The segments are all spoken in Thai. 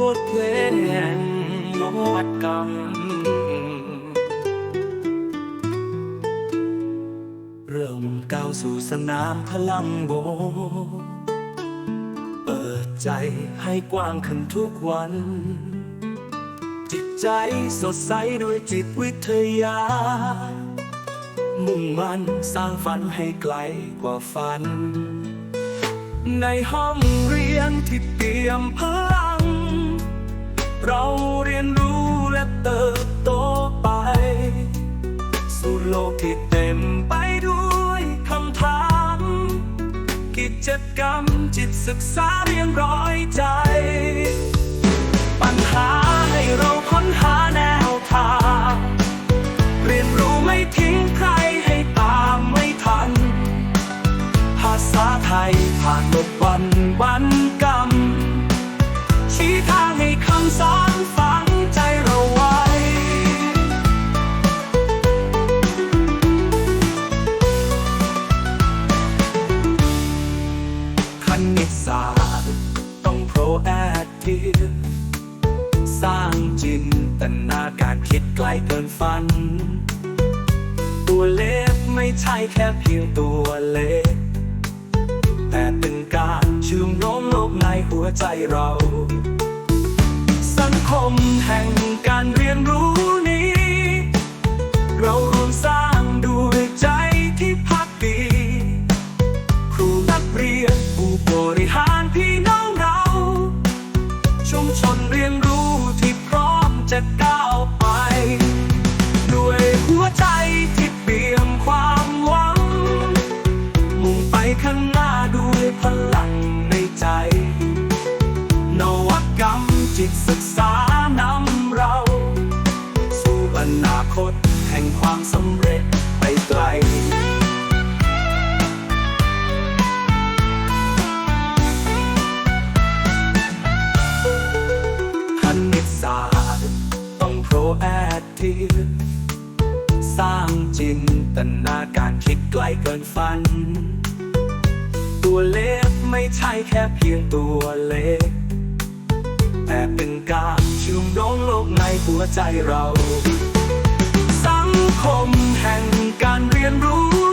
บทเพลงนวัตกรรมเริ่มก้าวสู่สนามพลังโบ เปิดใจให้กว้างขึ้นทุกวัน จิตใจสดใสด้วยจิตวิทยา มุ่งมั่นสร้างฝันให้ไกลกว่าฝัน ในห้องเรียนที่เตรียมพลัง เต็มไปด้วยคำถาม กิจกรรมจิตศึกษาเรียงร้อยใจ ปัญหาให้เราค้นหาแนวทาง เรียนรู้ไม่ทิ้งใครให้ตามไม่ทัน ภาษาไทยผ่านบท ร้างจินตนาการคิดไกลเกินฝัน ตัวเลขไม่ใช่แค่เพียงตัวเลขแต่เป็นการชื่มโน้มโลกในหัวใจเรา สังคมแห่งการเรียนรู้นี้ เราร่วมสร้างด้วยใจที่พักดี ครูนักเรียน จะก้าวไป ด้วยหัวใจที่เปี่ยมความหวัง มุ่งไปข้างหน้าด้วยพลังในใจ นวัตกรรมจิตศึกษา สร้างจินตนาการคิดไกลเกินฝัน ตัวเลขไม่ใช่แค่เพียงตัวเลข แต่เป็นการเชื่อมโยงโลกในหัวใจเรา สังคมแห่งการเรียนรู้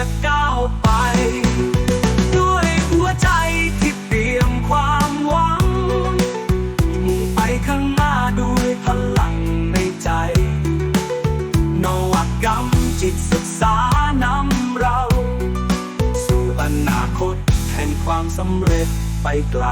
จะก้าวไป ด้วยหัวใจที่เตรียมความหวังมุ่งไปข้างหน้าด้วยพลังในใจ นวัตกรรมจิตศึกษานำเรา สู่อนาคตแห่งความสำเร็จไปไกล